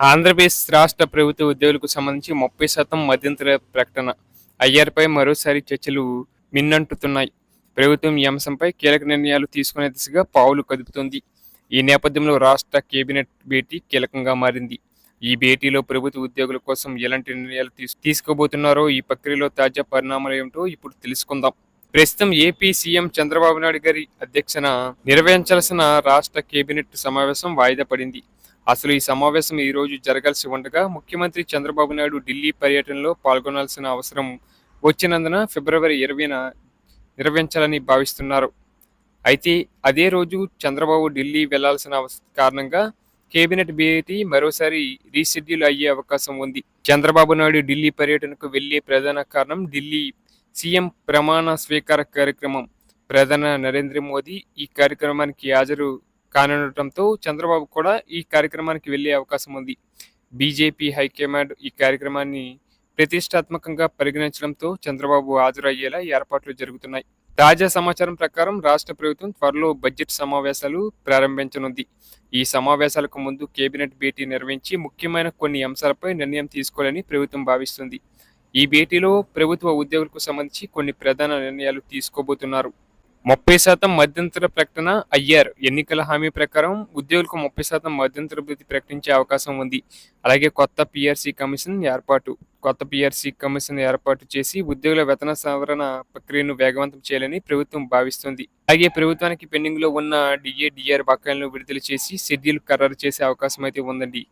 ఆంధ్రప్రదేశ్ రాష్ట్ర ప్రభుత్వ ఉద్యోగులకు సంబంధించి ముప్పై శాతం మధ్యంతర ప్రకటన. ఐఆర్పై మరోసారి చర్చలు మిన్నంటుతున్నాయి. ప్రభుత్వం ఈ అంశంపై కీలక నిర్ణయాలు తీసుకునే దిశగా పావులు కదుపుతుంది. ఈ నేపథ్యంలో రాష్ట్ర కేబినెట్ భేటీ కీలకంగా మారింది. ఈ భేటీలో ప్రభుత్వ ఉద్యోగుల కోసం ఎలాంటి నిర్ణయాలు తీసు- తీసుకోబోతున్నారో ఈ ప్రక్రియలో తాజా పరిణామాలు ఏమిటో ఇప్పుడు తెలుసుకుందాం. ప్రస్తుతం ఏపీ సీఎం చంద్రబాబు నాయుడు గారి అధ్యక్షన నిర్వహించాల్సిన రాష్ట్ర కేబినెట్ సమావేశం వాయిదా పడింది. అసలు ఈ సమావేశం ఈ రోజు జరగాల్సి ఉండగా ముఖ్యమంత్రి చంద్రబాబు నాయుడు ఢిల్లీ పర్యటనలో పాల్గొనాల్సిన అవసరం వచ్చినందున ఫిబ్రవరి ఇరవైన నిర్వహించాలని భావిస్తున్నారు. అయితే అదే రోజు చంద్రబాబు ఢిల్లీ వెళ్ళాల్సిన కారణంగా కేబినెట్ భేటీ మరోసారి రీషెడ్యూల్ అయ్యే అవకాశం ఉంది. చంద్రబాబు నాయుడు ఢిల్లీ పర్యటనకు వెళ్ళే ప్రధాన కారణం ఢిల్లీ సీఎం ప్రమాణ స్వీకార కార్యక్రమం. ప్రధాన నరేంద్ర మోదీ ఈ కార్యక్రమానికి హాజరు కానుండటంతో చంద్రబాబు కూడా ఈ కార్యక్రమానికి వెళ్ళే అవకాశం ఉంది. బీజేపీ హైకమాండ్ ఈ కార్యక్రమాన్ని ప్రతిష్టాత్మకంగా పరిగణించడంతో చంద్రబాబు హాజరయ్యేలా ఏర్పాట్లు జరుగుతున్నాయి. తాజా సమాచారం ప్రకారం రాష్ట్ర ప్రభుత్వం త్వరలో బడ్జెట్ సమావేశాలు ప్రారంభించనుంది. ఈ సమావేశాలకు ముందు కేబినెట్ భేటీ నిర్వహించి ముఖ్యమైన కొన్ని అంశాలపై నిర్ణయం తీసుకోవాలని ప్రభుత్వం భావిస్తుంది. ఈ భేటీలో ప్రభుత్వ ఉద్యోగులకు సంబంధించి కొన్ని ప్రధాన నిర్ణయాలు తీసుకోబోతున్నారు. ముప్పై శాతం మధ్యంతర ప్రకటన అయ్యారు. ఎన్నికల హామీ ప్రకారం ఉద్యోగులకు ముప్పై శాతం మధ్యంతర భృతి ప్రకటించే అవకాశం ఉంది. అలాగే కొత్త పిఆర్సీ కమిషన్ ఏర్పాటు కొత్త పిఆర్సీ కమిషన్ ఏర్పాటు చేసి ఉద్యోగుల వేతన సవరణ ప్రక్రియను వేగవంతం చేయాలని ప్రభుత్వం భావిస్తుంది. అలాగే ప్రభుత్వానికి పెండింగ్లో ఉన్న డిఏ డిఆర్ బకాయిలను విడుదల చేసి షెడ్యూల్ ఖరారు చేసే అవకాశం అయితే ఉందండి.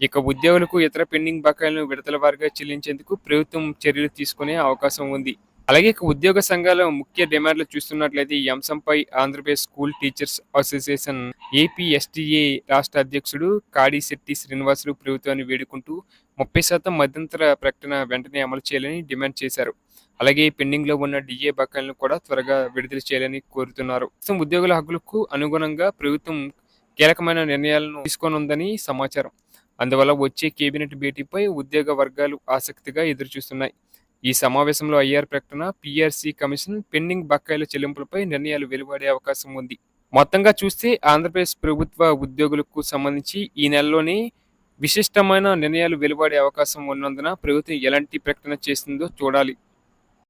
ఇక ఉద్యోగులకు ఇతర పెండింగ్ బకాయిలను విడతల వారిగా చెల్లించేందుకు ప్రభుత్వం చర్యలు తీసుకునే అవకాశం ఉంది. అలాగే ఇక ఉద్యోగ సంఘాల ముఖ్య డిమాండ్లు చూస్తున్నట్లయితే ఈ అంశంపై Andhra Pradesh school teachers association APSTA రాష్ట్ర అధ్యక్షుడు కాడిశెట్టి శ్రీనివాసులు ప్రభుత్వాన్ని వేడుకుంటూ ముప్పై శాతం మధ్యంతర ప్రకటన వెంటనే అమలు చేయాలని డిమాండ్ చేశారు. అలాగే పెండింగ్లో ఉన్న డిఏ బకాయిలను కూడా త్వరగా విడుదల చేయాలని కోరుతున్నారు. ఉద్యోగుల హక్కులకు అనుగుణంగా ప్రభుత్వం కీలకమైన నిర్ణయాలను తీసుకోనుందని సమాచారం. అందువల్ల వచ్చే కేబినెట్ భేటీపై ఉద్యోగ వర్గాలు ఆసక్తిగా ఎదురుచూస్తున్నాయి. ఈ సమావేశంలో ఐఆర్ ప్రకటన పిఆర్సీ కమిషన్ పెండింగ్ బకాయిల చెల్లింపులపై నిర్ణయాలు వెలువడే అవకాశం ఉంది. మొత్తంగా చూస్తే ఆంధ్రప్రదేశ్ ప్రభుత్వ ఉద్యోగులకు సంబంధించి ఈ నెలలోనే విశిష్టమైన నిర్ణయాలు వెలువడే అవకాశం ఉన్నందున ప్రభుత్వం ఎలాంటి ప్రకటన చేస్తుందో చూడాలి.